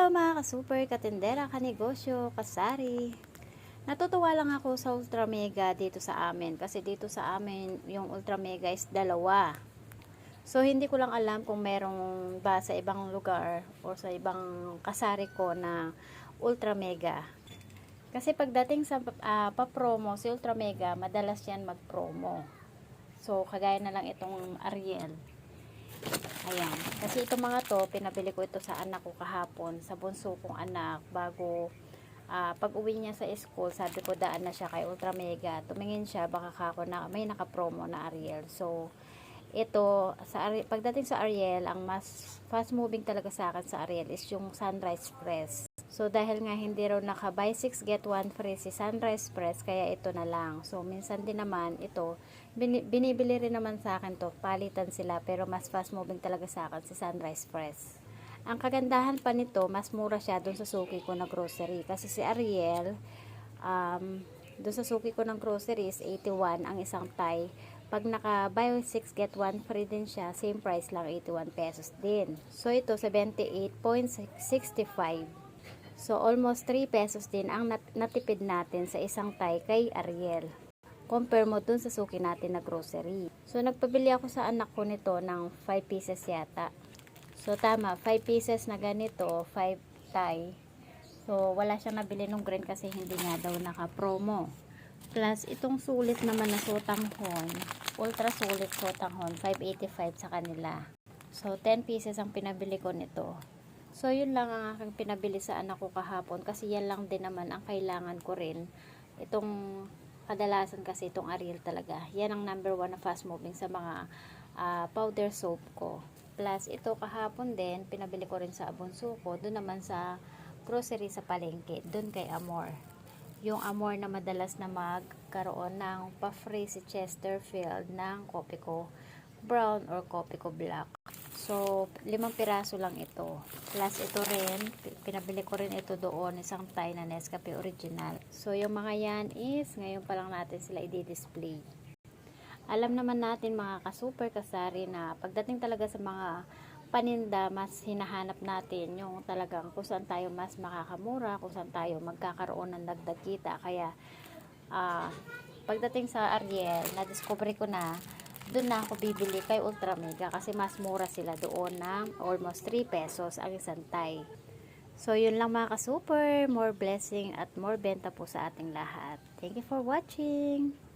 Hello mga ka-super, katindera, kanegosyo, kasari. Natutuwa lang ako sa Ultra Mega dito sa amin kasi dito sa amin yung Ultra Mega is dalawa. So hindi ko lang alam kung merong ba sa ibang lugar o sa ibang kasari ko na Ultra Mega. Kasi pagdating sa ah, pa-promo si Ultra Mega, madalas yan mag-promo. So kagaya na lang itong Ariel. Ayan. Kasi itong mga to, pinabili ko ito sa anak ko kahapon, sa bunso kong anak, bago ah, pag uwi niya sa school, sabi ko daan na siya kay Ultra Mega. Tumingin siya, baka kako na, may naka-promo na Ariel. So, ito, sa pagdating sa Ariel, ang mas fast moving talaga sa akin sa Ariel is yung Sunrise Press. So, dahil nga hindi raw naka buy 6 get 1 free si Sunrise Press, kaya ito na lang. So, minsan din naman, ito, bini- binibili rin naman sa akin to, palitan sila, pero mas fast moving talaga sa akin si Sunrise Press. Ang kagandahan pa nito, mas mura siya dun sa suki ko na grocery. Kasi si Ariel, um, dun sa suki ko ng grocery is 81 ang isang tie. Pag naka buy 6 get 1 free din siya, same price lang 81 pesos din. So ito 78.65. So almost 3 pesos din ang nat- natipid natin sa isang tie kay Ariel. Compare mo dun sa suki natin na grocery. So nagpabili ako sa anak ko nito ng 5 pieces yata. So tama, 5 pieces na ganito, 5 tie. So wala siyang nabili nung green kasi hindi nga daw naka-promo. Plus, itong sulit naman na sotanghon, ultra sulit sotanghon, 585 sa kanila. So, 10 pieces ang pinabili ko nito. So, yun lang ang aking pinabili sa anak ko kahapon kasi yan lang din naman ang kailangan ko rin. Itong kadalasan kasi itong Ariel talaga. Yan ang number one na fast moving sa mga ah, powder soap ko. Plus, ito kahapon din, pinabili ko rin sa abunso ko. Doon naman sa grocery sa palengke, doon kay Amor yung Amor na madalas na magkaroon ng pa-free si Chesterfield ng Copico brown or Copico black. So, limang piraso lang ito. Plus, ito rin, pi- pinabili ko rin ito doon, isang tie na Nescafe original. So, yung mga yan is, ngayon pa lang natin sila i-display. Alam naman natin mga ka-super kasari na pagdating talaga sa mga paninda, mas hinahanap natin yung talagang kung saan tayo mas makakamura, kung saan tayo magkakaroon ng dagdag. Kaya, ah, pagdating sa Ariel, na-discover ko na, doon na ako bibili kay Ultra Mega kasi mas mura sila doon ng almost 3 pesos ang isang tie. So, yun lang mga ka-super. More blessing at more benta po sa ating lahat. Thank you for watching.